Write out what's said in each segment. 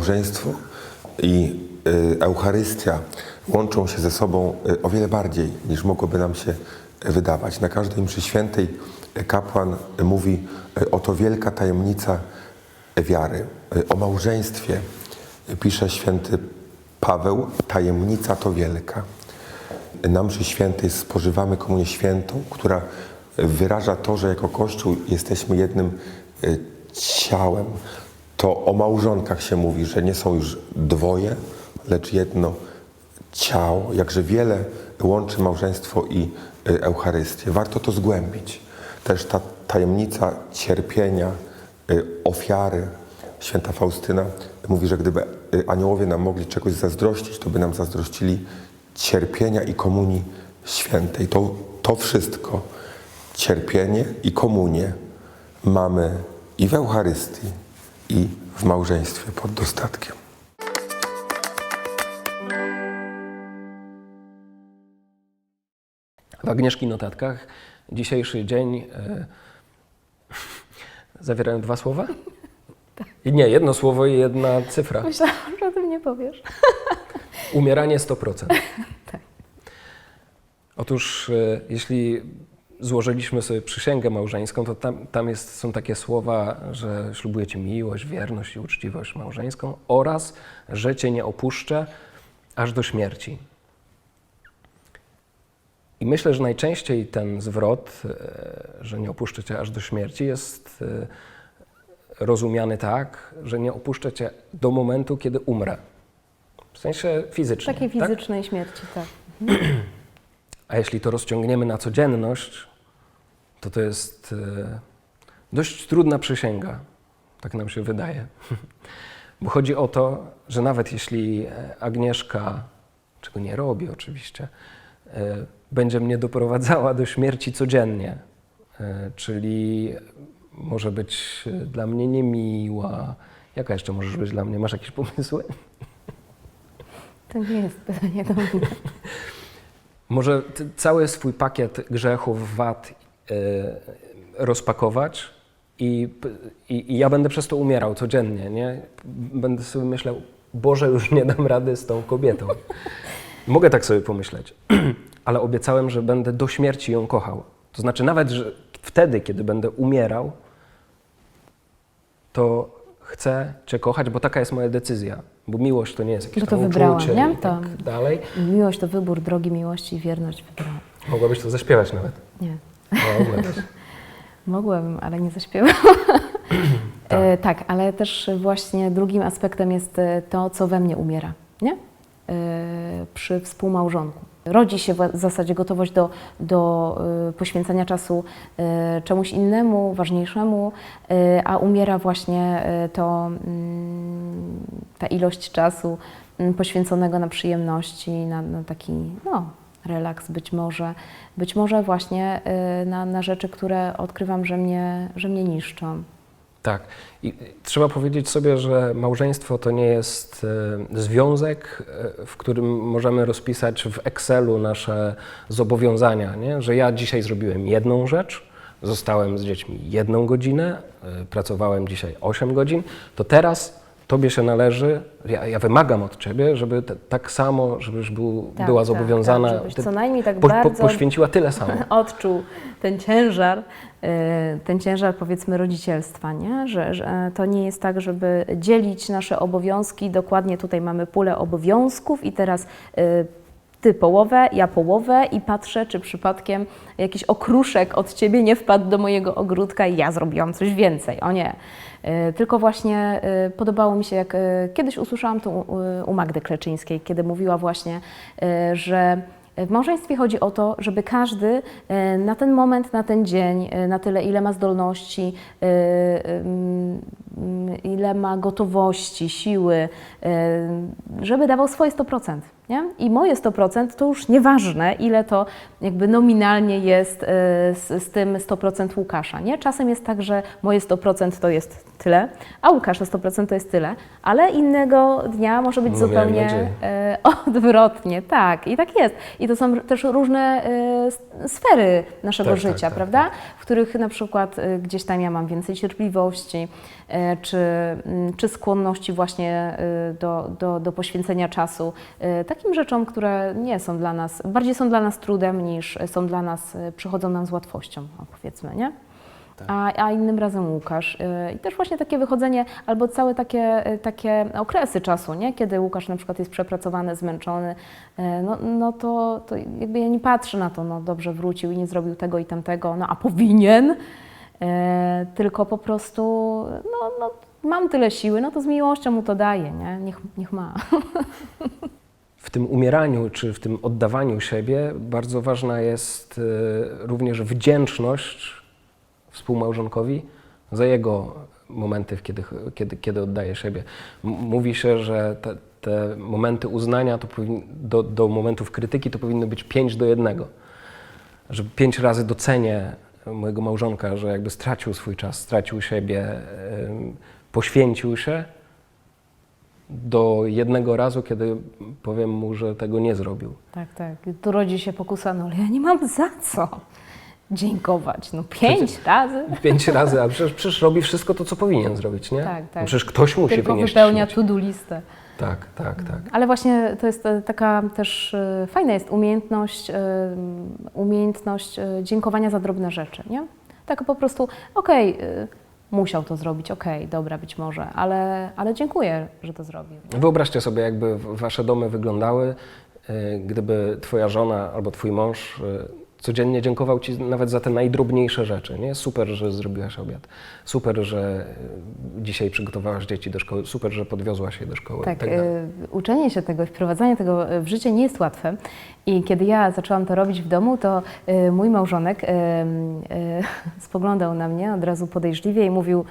małżeństwo i y, Eucharystia łączą się ze sobą y, o wiele bardziej niż mogłoby nam się y, wydawać. Na każdej mszy świętej kapłan mówi oto wielka tajemnica wiary. O małżeństwie pisze święty Paweł, tajemnica to wielka. Na mszy świętej spożywamy komunię świętą, która wyraża to, że jako Kościół jesteśmy jednym ciałem. To o małżonkach się mówi, że nie są już dwoje, lecz jedno ciało. Jakże wiele łączy małżeństwo i y, Eucharystię. Warto to zgłębić. Też ta tajemnica cierpienia, y, ofiary. Święta Faustyna mówi, że gdyby y, aniołowie nam mogli czegoś zazdrościć, to by nam zazdrościli cierpienia i komunii świętej. To, to wszystko, cierpienie i komunię mamy i w Eucharystii, i w małżeństwie pod dostatkiem. W Agnieszki notatkach dzisiejszy dzień e, zawierają dwa słowa? I Nie, jedno słowo i jedna cyfra. Myślałam, że o tym nie powiesz. Umieranie 100%. Otóż e, jeśli złożyliśmy sobie przysięgę małżeńską, to tam, tam jest, są takie słowa, że ślubujecie miłość, wierność i uczciwość małżeńską oraz, że cię nie opuszczę aż do śmierci. I myślę, że najczęściej ten zwrot, e, że nie opuszczę cię aż do śmierci, jest e, rozumiany tak, że nie opuszczę cię do momentu, kiedy umrę. W sensie fizycznym. Takiej tak? fizycznej śmierci, tak. A jeśli to rozciągniemy na codzienność, to to jest e, dość trudna przysięga, tak nam się wydaje. Bo chodzi o to, że nawet jeśli e, Agnieszka, czego nie robi oczywiście, e, będzie mnie doprowadzała do śmierci codziennie, czyli może być dla mnie niemiła. Jaka jeszcze możesz być dla mnie? Masz jakieś pomysły? To nie jest pytanie do mnie. Może cały swój pakiet grzechów, wad rozpakować i, i, i ja będę przez to umierał codziennie, nie? Będę sobie myślał, Boże, już nie dam rady z tą kobietą. Mogę tak sobie pomyśleć, ale obiecałem, że będę do śmierci ją kochał. To znaczy nawet, że wtedy, kiedy będę umierał, to chcę Cię kochać, bo taka jest moja decyzja. Bo miłość to nie jest jakieś Bo to tam wybrałam, uczucie nie? To- tak dalej. Miłość to wybór drogi miłości i wierność wybrałam. Mogłabyś to zaśpiewać nawet. Nie. Mogłabyś. Mogłabym, ale nie zaśpiewam. E, tak, ale też właśnie drugim aspektem jest e, to, co we mnie umiera, nie? E, przy współmałżonku. Rodzi się w zasadzie gotowość do, do e, poświęcania czasu e, czemuś innemu, ważniejszemu, e, a umiera właśnie to, mm, ta ilość czasu mm, poświęconego na przyjemności, na, na taki, no, relaks być może, być może właśnie y, na, na rzeczy, które odkrywam, że mnie, że mnie niszczą. Tak. I y, trzeba powiedzieć sobie, że małżeństwo to nie jest e, związek, w którym możemy rozpisać w Excelu nasze zobowiązania, nie? że ja dzisiaj zrobiłem jedną rzecz, zostałem z dziećmi jedną godzinę, pracowałem dzisiaj 8 godzin, to teraz Tobie się należy, ja, ja wymagam od Ciebie, żeby te, tak samo, żebyś był, Tak, była tak, zobowiązana, tak, żebyś ty co najmniej tak po, po, bardzo- poświęciła tyle samo. Odczuł ten ciężar, y, ten ciężar powiedzmy rodzicielstwa, nie? Że, że to nie jest tak, żeby dzielić nasze obowiązki. Dokładnie tutaj mamy pulę obowiązków i teraz y, ty połowę, ja połowę i patrzę, czy przypadkiem jakiś okruszek od ciebie nie wpadł do mojego ogródka i ja zrobiłam coś więcej. O nie. Y, Tylko właśnie y, podobało mi się, jak y, kiedyś usłyszałam to u, Magdy Kleczyńskiej, kiedy mówiła właśnie, że w małżeństwie chodzi o to, żeby każdy e, na ten moment, na ten dzień, e, na tyle, ile ma zdolności, e, ile ma gotowości, siły, e, żeby dawał swoje 100%. Nie? I moje 100% to już nieważne, ile to jakby nominalnie jest e, z, z tym 100% Łukasza. Nie? Czasem jest tak, że moje 100% to jest tyle, a Łukasza 100% to jest tyle, ale innego dnia może być No, zupełnie. E, odwrotnie, tak. I tak jest. I to są też różne e, sfery naszego Tak, tak, życia, tak, prawda? Których na przykład y, gdzieś tam ja mam więcej cierpliwości, y, czy, mm, czy skłonności właśnie y, do, do, do poświęcenia czasu takim rzeczom, które nie są dla nas, bardziej są dla nas trudem niż są dla nas, przychodzą nam z łatwością, powiedzmy, nie? A, a innym razem Łukasz. Y, I też właśnie takie wychodzenie, albo całe takie, y, takie okresy czasu, nie? kiedy Łukasz na przykład jest przepracowany, zmęczony, y, no, no to, to jakby ja nie patrzę na to, no dobrze wrócił i nie zrobił tego i tamtego, no a powinien, tylko po prostu, no, no mam tyle siły, no to z miłością mu to daję, nie? Niech, niech ma. W tym umieraniu czy w tym oddawaniu siebie bardzo ważna jest również wdzięczność współmałżonkowi za jego momenty, kiedy, kiedy, kiedy oddaje siebie. Mówi się, że te, te momenty uznania to do, do momentów krytyki to powinno być 5 do 1. Że pięć razy docenię mojego małżonka, że jakby stracił swój czas, stracił siebie, poświęcił się, do jednego razu, kiedy powiem mu, że tego nie zrobił. Tak, tak. Tu rodzi się pokusa, no ale ja nie mam za co dziękować. No pięć razy. Pięć razy, a przecież, przecież robi wszystko to, co powinien zrobić, nie? Tak, tak. Przecież ktoś musi Tylko wypełnia to-do listę. Tak, tak, tak. Ale właśnie to jest e, taka też e, fajna jest umiejętność, e, umiejętność dziękowania za drobne rzeczy, nie? Tak po prostu, okej, e, musiał to zrobić, okej, dobra, być może, ale, ale dziękuję, że to zrobił. nie? Wyobraźcie sobie, jakby wasze domy wyglądały, gdyby twoja żona albo twój mąż codziennie dziękował ci nawet za te najdrobniejsze rzeczy. Nie? Super, że zrobiłaś obiad. Super, że y, dzisiaj przygotowałaś dzieci do szkoły. Super, że podwiozłaś je do szkoły. Tak, tak e, uczenie się tego, wprowadzanie tego w życie nie jest łatwe. I kiedy ja zaczęłam to robić w domu, to e, mój małżonek e, e, spoglądał na mnie od razu podejrzliwie i mówił: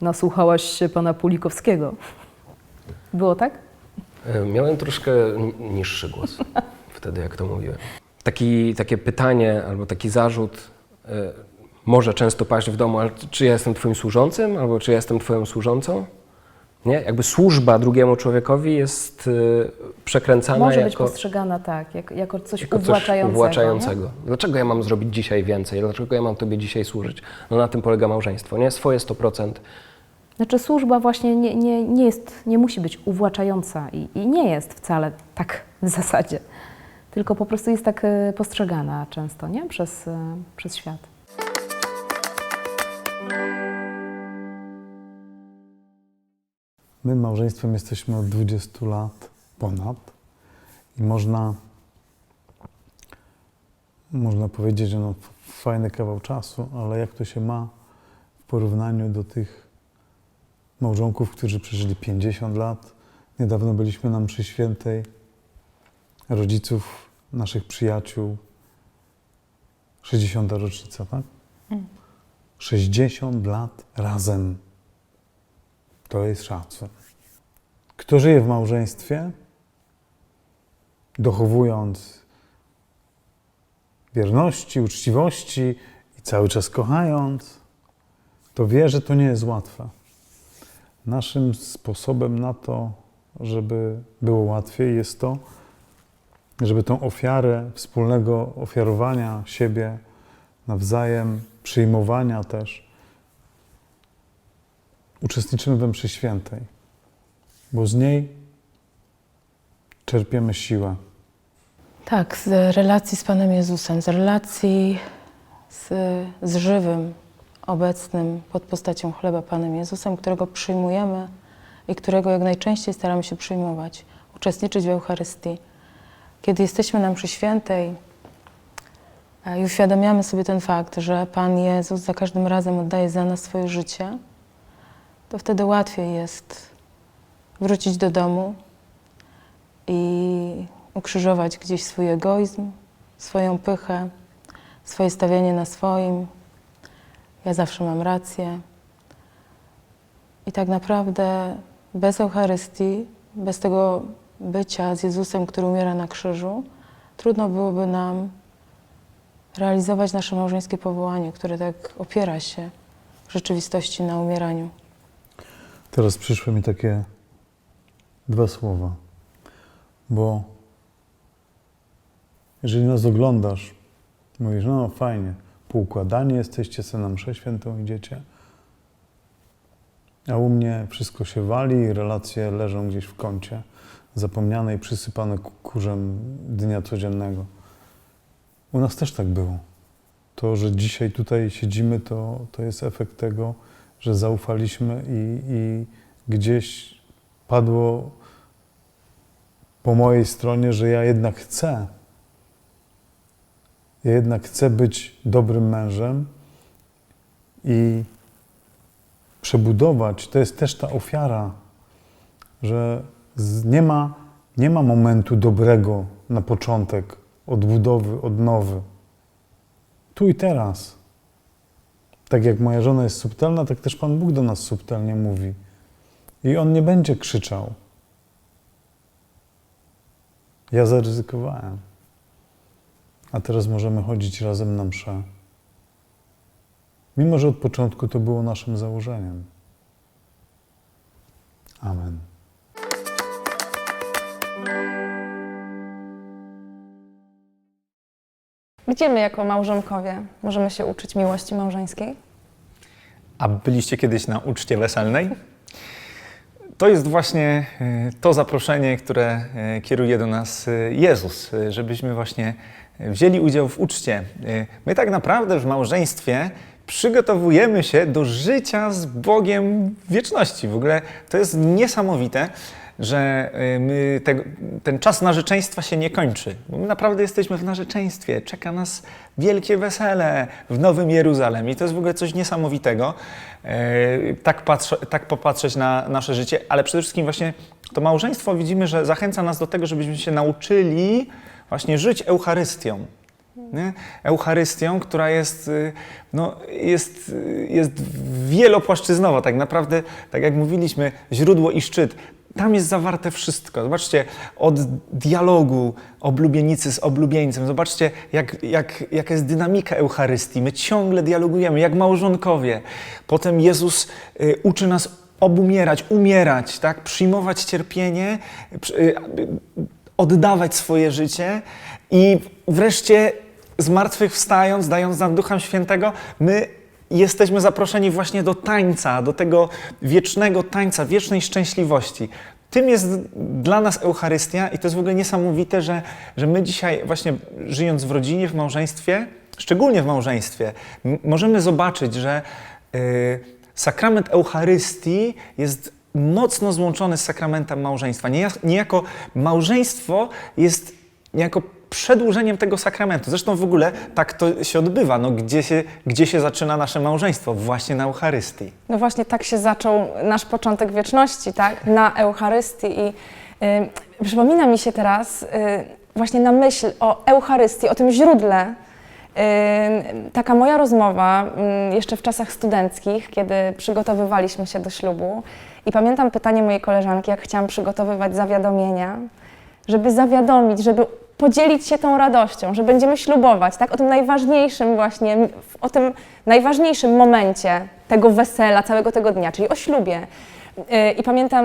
No, słuchałaś się pana Pulikowskiego. Było tak? E, Miałem troszkę ni- niższy głos wtedy, jak to mówiłem. Taki, takie pytanie albo taki zarzut e, może często paść w domu, ale czy ja jestem Twoim służącym, albo czy ja jestem Twoją służącą? Nie? Jakby służba drugiemu człowiekowi jest e, przekręcana Może być jako, postrzegana tak, jako, jako coś jako coś uwłaczającego. uwłaczającego. Dlaczego ja mam zrobić dzisiaj więcej? Dlaczego ja mam Tobie dzisiaj służyć? No na tym polega małżeństwo, nie? Swoje 100%. Nie? Znaczy służba właśnie nie, nie, nie, jest, nie musi być uwłaczająca i, i nie jest wcale tak w zasadzie. Tylko po prostu jest tak e, postrzegana często nie? Przez, e, przez świat. My małżeństwem jesteśmy od 20 lat ponad i można, można powiedzieć, że no fajny kawał czasu, ale jak to się ma w porównaniu do tych małżonków, którzy przeżyli 50 lat. Niedawno byliśmy na mszy świętej rodziców naszych przyjaciół. 60. rocznica, tak? 60 lat razem. To jest szacun. Kto żyje w małżeństwie, dochowując wierności, uczciwości i cały czas kochając, to wie, że to nie jest łatwe. Naszym sposobem na to, żeby było łatwiej, jest to, żeby tą ofiarę wspólnego ofiarowania siebie nawzajem, przyjmowania też, uczestniczymy we mszy świętej, bo z niej czerpiemy siłę. Tak, z relacji z Panem Jezusem, z relacji z, z żywym, obecnym pod postacią chleba Panem Jezusem, którego przyjmujemy i którego jak najczęściej staramy się przyjmować, uczestniczyć w Eucharystii. Kiedy jesteśmy na mszy świętej e, i uświadamiamy sobie ten fakt, że Pan Jezus za każdym razem oddaje za nas swoje życie, to wtedy łatwiej jest wrócić do domu i ukrzyżować gdzieś swój egoizm, swoją pychę, swoje stawianie na swoim. Ja zawsze mam rację. I tak naprawdę bez Eucharystii, bez tego bycia z Jezusem, który umiera na krzyżu, trudno byłoby nam realizować nasze małżeńskie powołanie, które tak opiera się w rzeczywistości na umieraniu. Teraz przyszły mi takie dwa słowa, bo jeżeli nas oglądasz, mówisz, no fajnie, poukładani jesteście, se na mszę świętą idziecie. A u mnie wszystko się wali relacje leżą gdzieś w kącie, zapomniane i przysypane ku- kurzem dnia codziennego. U nas też tak było. To, że dzisiaj tutaj siedzimy, to, to jest efekt tego, że zaufaliśmy i, i gdzieś padło po mojej stronie, że ja jednak chcę. Ja jednak chcę być dobrym mężem i przebudować. To jest też ta ofiara, że nie, ma, nie ma momentu dobrego na początek, odbudowy, odnowy. Tu i teraz. Tak jak moja żona jest subtelna, tak też Pan Bóg do nas subtelnie mówi. I On nie będzie krzyczał. Ja zaryzykowałem. A teraz możemy chodzić razem na mszę. Mimo, że od początku to było naszym założeniem. Amen. Gdzie my jako małżonkowie możemy się uczyć miłości małżeńskiej? A byliście kiedyś na uczcie weselnej? To jest właśnie e, to zaproszenie, które e, kieruje do nas e, Jezus, żebyśmy właśnie wzięli udział w uczcie. My tak naprawdę w małżeństwie przygotowujemy się do życia z Bogiem wieczności. W ogóle to jest niesamowite, że e, my tego, ten czas narzeczeństwa się nie kończy. Bo my naprawdę jesteśmy w narzeczeństwie. Czeka nas wielkie wesele w Nowym Jeruzalem i to jest w ogóle coś niesamowitego. E, Tak, tak popatrzeć na nasze życie, ale przede wszystkim właśnie to małżeństwo widzimy, że zachęca nas do tego, żebyśmy się nauczyli właśnie żyć Eucharystią. Nie? Eucharystią, która jest, y, no, jest, y, jest wielopłaszczyznowa, tak naprawdę, tak jak mówiliśmy, źródło i szczyt. Tam jest zawarte wszystko. Zobaczcie, od dialogu oblubienicy z oblubieńcem. Zobaczcie, jak, jak, jaka jest dynamika Eucharystii. My ciągle dialogujemy, jak małżonkowie. Potem Jezus y, uczy nas obumierać, umierać, tak? przyjmować cierpienie, przy- y, oddawać swoje życie i wreszcie zmartwychwstając, dając nam Ducha Świętego, my jesteśmy zaproszeni właśnie do tańca, do tego wiecznego tańca, wiecznej szczęśliwości. Tym jest dla nas Eucharystia i to jest w ogóle niesamowite, że, że my dzisiaj właśnie żyjąc w rodzinie, w małżeństwie, szczególnie w małżeństwie, możemy zobaczyć, że y, sakrament Eucharystii jest mocno złączony z sakramentem małżeństwa. Nieja- Niejako małżeństwo jest niejako przedłużeniem tego sakramentu. Zresztą w ogóle tak to się odbywa. No, gdzie, się, gdzie się zaczyna nasze małżeństwo? Właśnie na Eucharystii. No właśnie tak się zaczął nasz początek wieczności, tak? Na Eucharystii i y, przypomina mi się teraz y, właśnie na myśl o Eucharystii, o tym źródle. y, taka moja rozmowa y, jeszcze w czasach studenckich, kiedy przygotowywaliśmy się do ślubu i pamiętam pytanie mojej koleżanki, jak chciałam przygotowywać zawiadomienia, żeby zawiadomić, żeby podzielić się tą radością, że będziemy ślubować, tak? O tym najważniejszym właśnie, o tym najważniejszym momencie tego wesela, całego tego dnia, czyli o ślubie. Yy, I pamiętam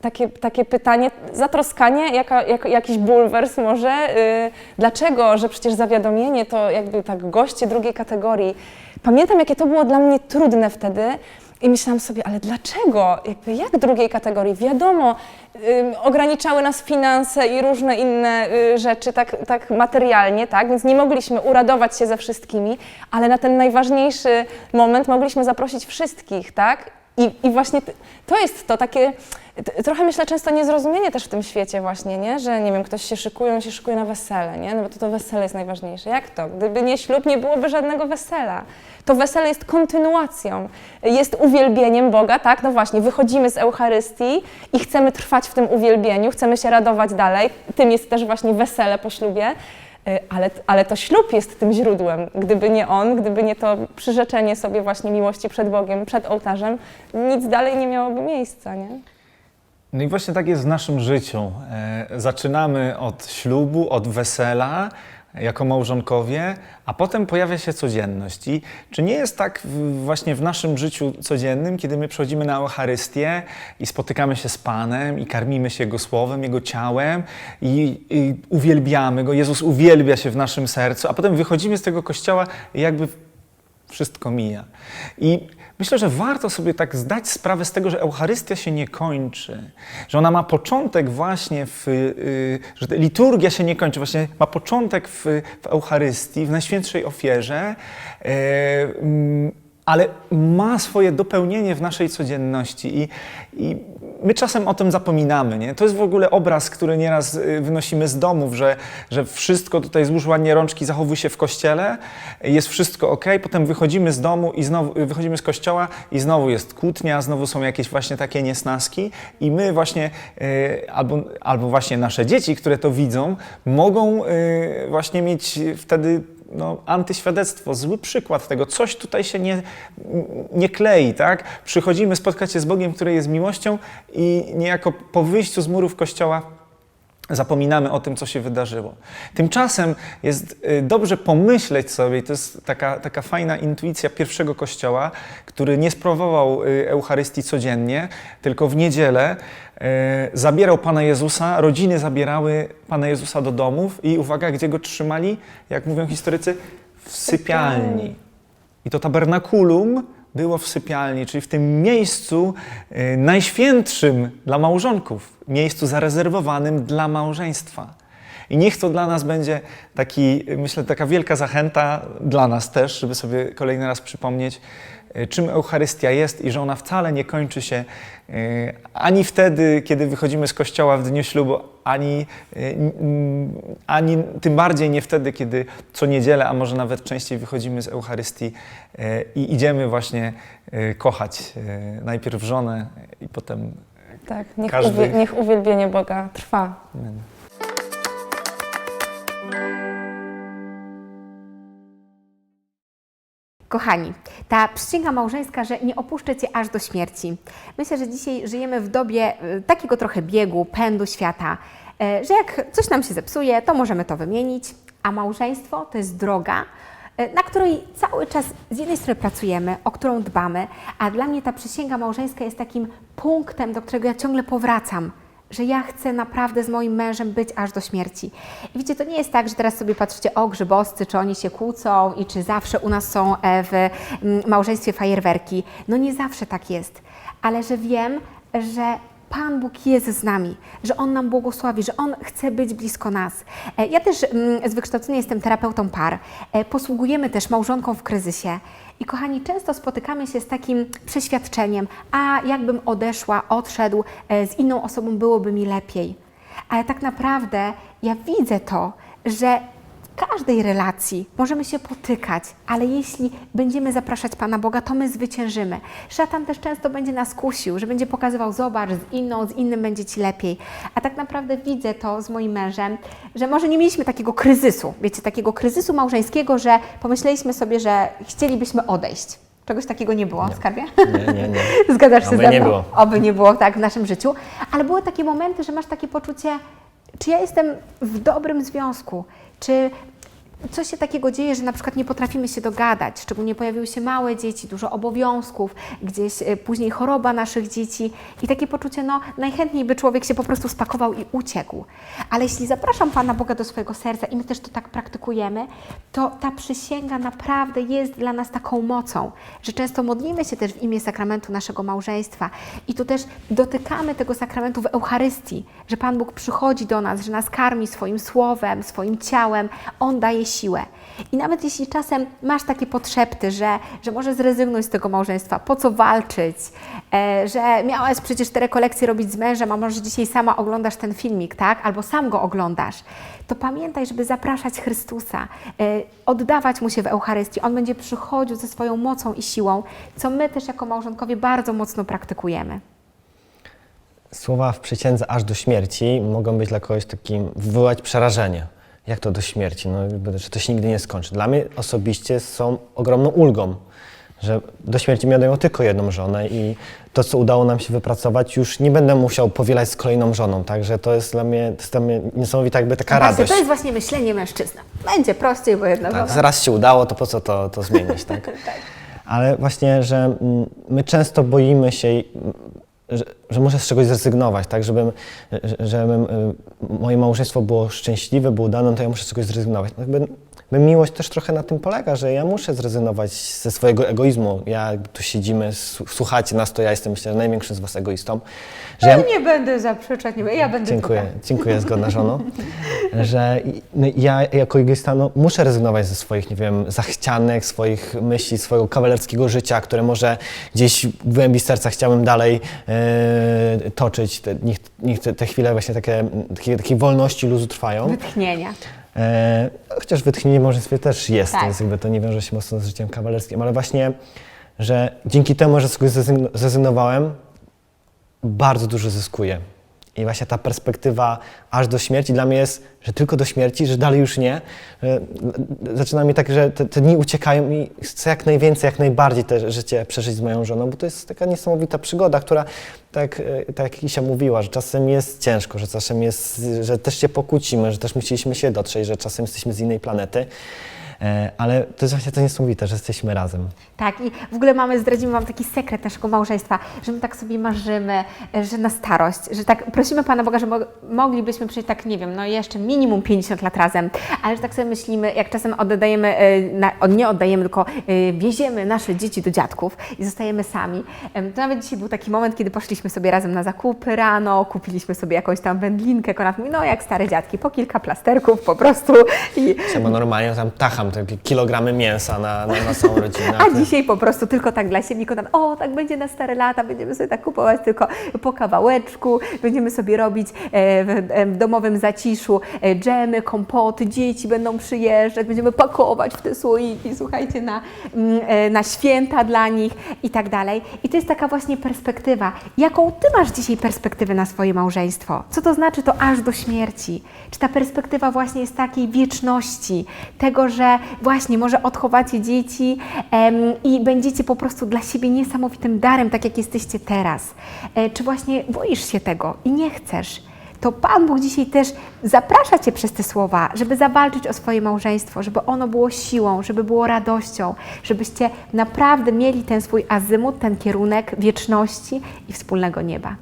takie, takie pytanie, zatroskanie, jaka, jak, jakiś bulwers może, yy, dlaczego, że przecież zawiadomienie to jakby tak goście drugiej kategorii. Pamiętam, jakie to było dla mnie trudne wtedy, i myślałam sobie, ale dlaczego? Jakby jak drugiej kategorii? Wiadomo, ograniczały nas finanse i różne inne y, rzeczy, tak, tak materialnie, tak? Więc nie mogliśmy uradować się ze wszystkimi, ale na ten najważniejszy moment mogliśmy zaprosić wszystkich, tak? I, I właśnie to jest to takie, trochę myślę często niezrozumienie też w tym świecie właśnie, nie? Że nie wiem, ktoś się szykuje, on się szykuje na wesele, nie? No bo to to wesele jest najważniejsze. Jak to? Gdyby nie ślub, nie byłoby żadnego wesela. To wesele jest kontynuacją, jest uwielbieniem Boga, tak? No właśnie, wychodzimy z Eucharystii i chcemy trwać w tym uwielbieniu, chcemy się radować dalej. Tym jest też właśnie wesele po ślubie. Y, Ale, ale to ślub jest tym źródłem. Gdyby nie on, gdyby nie to przyrzeczenie sobie właśnie miłości przed Bogiem, przed ołtarzem, nic dalej nie miałoby miejsca, nie? No i właśnie tak jest w naszym życiu. E, zaczynamy od ślubu, od wesela, jako małżonkowie, a potem pojawia się codzienność. I czy nie jest tak właśnie w naszym życiu codziennym, kiedy my przychodzimy na Eucharystię i spotykamy się z Panem i karmimy się Jego Słowem, Jego ciałem i, i uwielbiamy Go, Jezus uwielbia się w naszym sercu, a potem wychodzimy z tego kościoła jakby wszystko mija. I myślę, że warto sobie tak zdać sprawę z tego, że Eucharystia się nie kończy, że ona ma początek właśnie w, y, że liturgia się nie kończy, właśnie ma początek w, w Eucharystii, w Najświętszej Ofierze, e, ale ma swoje dopełnienie w naszej codzienności i, i my czasem o tym zapominamy. Nie? To jest w ogóle obraz, który nieraz y, wynosimy z domów, że, że wszystko tutaj złóż ładnie rączki, zachowuj się w kościele, jest wszystko ok, potem wychodzimy z domu i znowu y, wychodzimy z kościoła i znowu jest kłótnia, znowu są jakieś właśnie takie niesnaski i my właśnie, y, albo, albo właśnie nasze dzieci, które to widzą, mogą właśnie mieć wtedy no, antyświadectwo, zły przykład tego, coś tutaj się nie, nie klei, tak? Przychodzimy spotkać się z Bogiem, który jest miłością i niejako po wyjściu z murów kościoła zapominamy o tym, co się wydarzyło. Tymczasem jest y, dobrze pomyśleć sobie, i to jest taka, taka fajna intuicja pierwszego kościoła, który nie sprawował y, Eucharystii codziennie, tylko w niedzielę y, zabierał Pana Jezusa, rodziny zabierały Pana Jezusa do domów i uwaga, gdzie go trzymali, jak mówią historycy, w sypialni. I to tabernakulum było w sypialni, czyli w tym miejscu y, najświętszym dla małżonków, miejscu zarezerwowanym dla małżeństwa. I niech to dla nas będzie taki, y, myślę, taka wielka zachęta dla nas też, żeby sobie kolejny raz przypomnieć, czym Eucharystia jest i że ona wcale nie kończy się y, ani wtedy, kiedy wychodzimy z kościoła w dniu ślubu, ani, mm, ani tym bardziej nie wtedy, kiedy co niedzielę, a może nawet częściej wychodzimy z Eucharystii i idziemy właśnie kochać najpierw żonę i potem Tak, niech, Każdy- uwielbienie Boga trwa. Kochani, ta przysięga małżeńska, że nie opuszczę Cię aż do śmierci. Myślę, że dzisiaj żyjemy w dobie y, takiego trochę biegu, pędu świata, y, że jak coś nam się zepsuje, to możemy to wymienić, a małżeństwo to jest droga, y, na której cały czas z jednej strony pracujemy, o którą dbamy, a dla mnie ta przysięga małżeńska jest takim punktem, do którego ja ciągle powracam że ja chcę naprawdę z moim mężem być aż do śmierci. I wiecie, to nie jest tak, że teraz sobie patrzycie, o grzybowscy, czy oni się kłócą i czy zawsze u nas są e, w mm, małżeństwie fajerwerki. No nie zawsze tak jest, ale że wiem, że Pan Bóg jest z nami, że On nam błogosławi, że On chce być blisko nas. E, Ja też mm, z wykształcenia jestem terapeutą par. E, Posługujemy też małżonkom w kryzysie. I kochani, często spotykamy się z takim przeświadczeniem, a jakbym odeszła, odszedł, e, z inną osobą byłoby mi lepiej. Ale tak naprawdę ja widzę to, że każdej relacji możemy się potykać, ale jeśli będziemy zapraszać Pana Boga, to my zwyciężymy. Szatan też często będzie nas kusił, że będzie pokazywał, zobacz, z inną, z innym będzie Ci lepiej. A tak naprawdę widzę to z moim mężem, że może nie mieliśmy takiego kryzysu, wiecie, takiego kryzysu małżeńskiego, że pomyśleliśmy sobie, że chcielibyśmy odejść. Czegoś takiego nie było, skarbie? Nie, nie, nie. Zgadzasz się Oby ze mną? nie było. Oby nie było tak w naszym życiu. Ale były takie momenty, że masz takie poczucie, czy ja jestem w dobrym związku, czy coś się takiego dzieje, że na przykład nie potrafimy się dogadać, szczególnie pojawiły się małe dzieci, dużo obowiązków, gdzieś e, później choroba naszych dzieci i takie poczucie, no najchętniej by człowiek się po prostu spakował i uciekł. Ale jeśli zapraszam Pana Boga do swojego serca i my też to tak praktykujemy, to ta przysięga naprawdę jest dla nas taką mocą, że często modlimy się też w imię sakramentu naszego małżeństwa i tu też dotykamy tego sakramentu w Eucharystii, że Pan Bóg przychodzi do nas, że nas karmi swoim słowem, swoim ciałem, On daje siłę. I nawet jeśli czasem masz takie potrzepty, że, że może zrezygnuj z tego małżeństwa, po co walczyć, e, że miałaś przecież te rekolekcje robić z mężem, a może dzisiaj sama oglądasz ten filmik, tak? Albo sam go oglądasz, to pamiętaj, żeby zapraszać Chrystusa, e, oddawać Mu się w Eucharystii. On będzie przychodził ze swoją mocą i siłą, co my też jako małżonkowie bardzo mocno praktykujemy. Słowa w przysiędze aż do śmierci mogą być dla kogoś takim, wywołać przerażenie. Jak to do śmierci? No, jakby, że to się nigdy nie skończy. Dla mnie osobiście są ogromną ulgą, że do śmierci mianują tylko jedną żonę i to, co udało nam się wypracować, już nie będę musiał powielać z kolejną żoną, także to jest dla mnie, to jest dla mnie niesamowita jakby taka Właśnie, radość. to jest właśnie myślenie mężczyzna. Będzie prościej, bo jedna Tak, żona. zaraz się udało, to po co to, to zmienić, tak? Ale właśnie, że mm, my często boimy się, że, że muszę z czegoś zrezygnować, tak? Żebym, że- żebym y, moje małżeństwo było szczęśliwe, było dane, to ja muszę z czegoś zrezygnować. No jakby miłość też trochę na tym polega, że ja muszę zrezygnować ze swojego egoizmu. Ja tu siedzimy, słuchacie nas, to ja jestem myślę największym z was egoistą. Że ja, Nie będę zaprzeczać, nie, ja będę Dziękuję, tutaj. dziękuję zgodna żono, że no, ja jako egoista no, muszę rezygnować ze swoich, nie wiem, zachcianek, swoich myśli, swojego kawalerskiego życia, które może gdzieś w głębi serca chciałbym dalej e, toczyć. Te, niech, niech te, te chwile właśnie takie, takie, takiej wolności, luzu trwają. Wytchnienia. E, chociaż wytchnienie w małżeństwie też jest, Tak. więc jakby to nie wiąże się mocno z życiem kawalerskim, ale właśnie, że dzięki temu, że z czegoś zrezygn- zrezygnowałem, bardzo dużo zyskuję. I właśnie ta perspektywa aż do śmierci dla mnie jest, że tylko do śmierci, że dalej już nie. Że zaczyna mi tak, że te, te dni uciekają i chcę jak najwięcej, jak najbardziej te życie przeżyć z moją żoną, bo to jest taka niesamowita przygoda, która, tak, e, tak jak Kisia mówiła, że czasem jest ciężko, że czasem jest, że też się pokłócimy, że też musieliśmy się dotrzeć, że czasem jesteśmy z innej planety. E, Ale to jest właśnie to niesamowite, że jesteśmy razem. Tak, i w ogóle mamy, zdradzimy Wam taki sekret naszego małżeństwa, że my tak sobie marzymy, że na starość, że tak prosimy Pana Boga, że mo moglibyśmy przejść tak, nie wiem, no jeszcze minimum 50 lat razem, ale że tak sobie myślimy, jak czasem oddajemy, e, na, nie oddajemy, tylko e, wieziemy nasze dzieci do dziadków i zostajemy sami. To nawet dzisiaj był taki moment, kiedy poszliśmy sobie razem na zakupy rano, kupiliśmy sobie jakąś tam wędlinkę, Konrad mówi, no jak stare dziadki, po kilka plasterków po prostu i normalnie tam tacham te kilogramy mięsa na, na, na całą rodzinę. Dzisiaj po prostu tylko tak dla siebie, Konrad, o, tak będzie na stare lata, będziemy sobie tak kupować tylko po kawałeczku, będziemy sobie robić e, w, e, w domowym zaciszu e, dżemy, kompoty, dzieci będą przyjeżdżać, będziemy pakować w te słoiki, słuchajcie, na, mm, na święta dla nich i tak dalej. I to jest taka właśnie perspektywa. Jaką Ty masz dzisiaj perspektywę na swoje małżeństwo? Co to znaczy to aż do śmierci? Czy ta perspektywa właśnie jest takiej wieczności, tego, że właśnie może odchowacie dzieci i będziecie po prostu dla siebie niesamowitym darem, tak jak jesteście teraz? E, czy właśnie boisz się tego i nie chcesz? To Pan Bóg dzisiaj też zaprasza Cię przez te słowa, żeby zawalczyć o swoje małżeństwo, żeby ono było siłą, żeby było radością, żebyście naprawdę mieli ten swój azymut, ten kierunek wieczności i wspólnego nieba.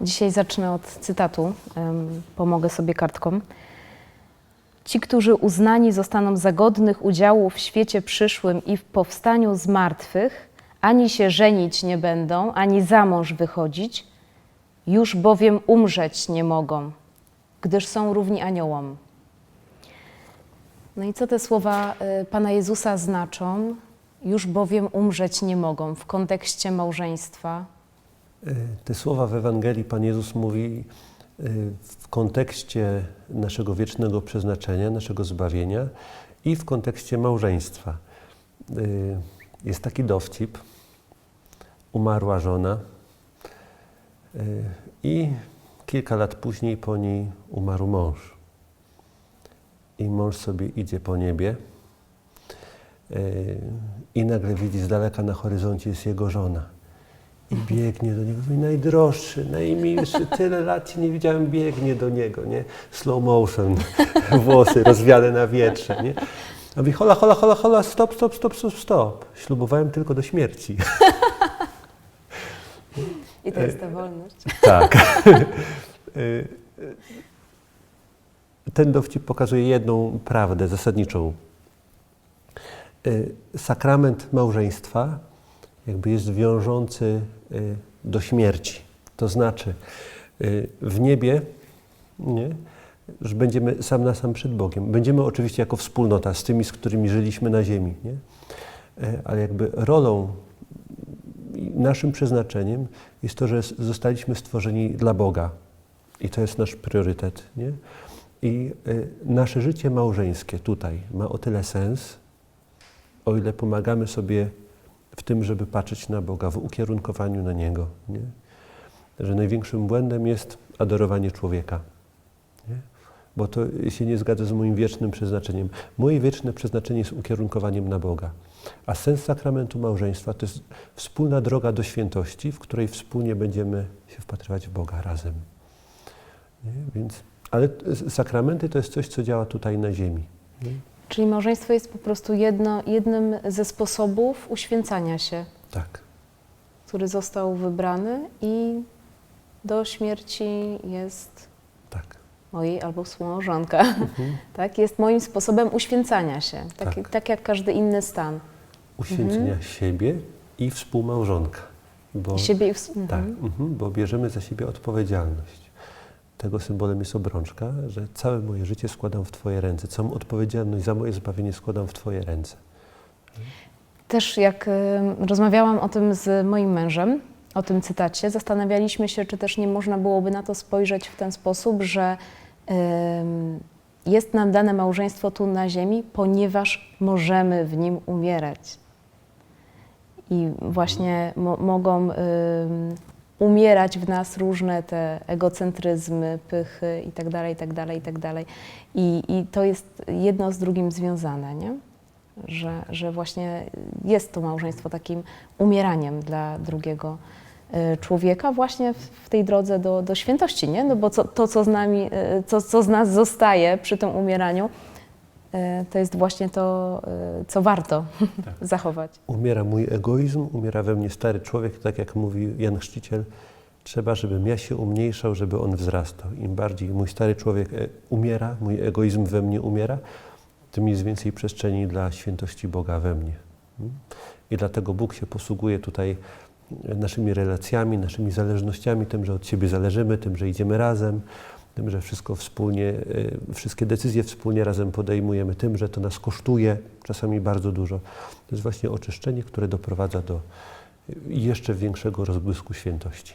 Dzisiaj zacznę od cytatu. Pomogę sobie kartką. Ci, którzy uznani zostaną za godnych udziału w świecie przyszłym i w powstaniu z martwych, ani się żenić nie będą, ani za mąż wychodzić, już bowiem umrzeć nie mogą, gdyż są równi aniołom. No i co te słowa y, Pana Jezusa znaczą? Już bowiem umrzeć nie mogą w kontekście małżeństwa, E, Te słowa w Ewangelii Pan Jezus mówi w kontekście naszego wiecznego przeznaczenia, naszego zbawienia i w kontekście małżeństwa. E, Jest taki dowcip. Umarła żona e, i kilka lat później po niej umarł mąż. I mąż sobie idzie po niebie e, i nagle widzi z daleka na horyzoncie jest jego żona. I biegnie do niego, mówi, najdroższy, najmilszy, tyle lat cię nie widziałem, biegnie do niego, nie? Slow motion, włosy rozwiane na wietrze, nie? A mówi, hola, hola, hola, hola, stop, stop, stop, stop, stop. Ślubowałem tylko do śmierci. I to jest ta wolność. Tak. Y, y, Ten dowcip pokazuje jedną prawdę zasadniczą. Sakrament małżeństwa jakby jest wiążący y, do śmierci. To znaczy y, w niebie nie, że będziemy sam na sam przed Bogiem. Będziemy oczywiście jako wspólnota z tymi, z którymi żyliśmy na ziemi. Nie? Y, Ale jakby rolą naszym przeznaczeniem jest to, że zostaliśmy stworzeni dla Boga. I to jest nasz priorytet. Nie? I y, nasze życie małżeńskie tutaj ma o tyle sens, o ile pomagamy sobie w tym, żeby patrzeć na Boga, w ukierunkowaniu na Niego. Nie? Że największym błędem jest adorowanie człowieka. Nie? bo to się nie zgadza z moim wiecznym przeznaczeniem. Moje wieczne przeznaczenie jest ukierunkowaniem na Boga. A sens sakramentu małżeństwa to jest wspólna droga do świętości, w której wspólnie będziemy się wpatrywać w Boga razem. Nie? Więc, ale sakramenty to jest coś, co działa tutaj na ziemi. Nie? Czyli małżeństwo jest po prostu jedno, jednym ze sposobów uświęcania się, Tak. który został wybrany i do śmierci jest Tak. mojej albo współmałżonka. tak? Jest moim sposobem uświęcania się, tak, Tak. tak jak każdy inny stan. Uświęcenia siebie i współmałżonka. Bo, Siebie i ws- Tak, mhm. mhm, bo bierzemy za siebie odpowiedzialność. Tego symbolem jest obrączka, że całe moje życie składam w Twoje ręce. Całą odpowiedzialność za moje zbawienie składam w Twoje ręce. Też jak y, rozmawiałam o tym z moim mężem, o tym cytacie, zastanawialiśmy się, czy też nie można byłoby na to spojrzeć w ten sposób, że jest nam dane małżeństwo tu na ziemi, ponieważ możemy w nim umierać. I właśnie mo mogą ym, umierać w nas różne te egocentryzmy, pychy itd., itd., itd. I, I to jest jedno z drugim związane, nie? że, że właśnie jest to małżeństwo takim umieraniem dla drugiego y, człowieka właśnie w, tej drodze do, do świętości, nie? No bo co, to, co z nami, y, co, co z nas zostaje przy tym umieraniu, to jest właśnie to, y, co warto zachować. Umiera mój egoizm, umiera we mnie stary człowiek, tak jak mówi Jan Chrzciciel. Trzeba, żebym ja się umniejszał, żeby on wzrastał. Im bardziej mój stary człowiek e, umiera, mój egoizm we mnie umiera, tym jest więcej przestrzeni dla świętości Boga we mnie. Mm? I dlatego Bóg się posługuje tutaj naszymi relacjami, naszymi zależnościami, tym, że od siebie zależymy, tym, że idziemy razem, tym, że wszystko wspólnie, e, wszystkie decyzje wspólnie razem podejmujemy, tym, że to nas kosztuje czasami bardzo dużo. To jest właśnie oczyszczenie, które doprowadza do jeszcze większego rozbłysku świętości.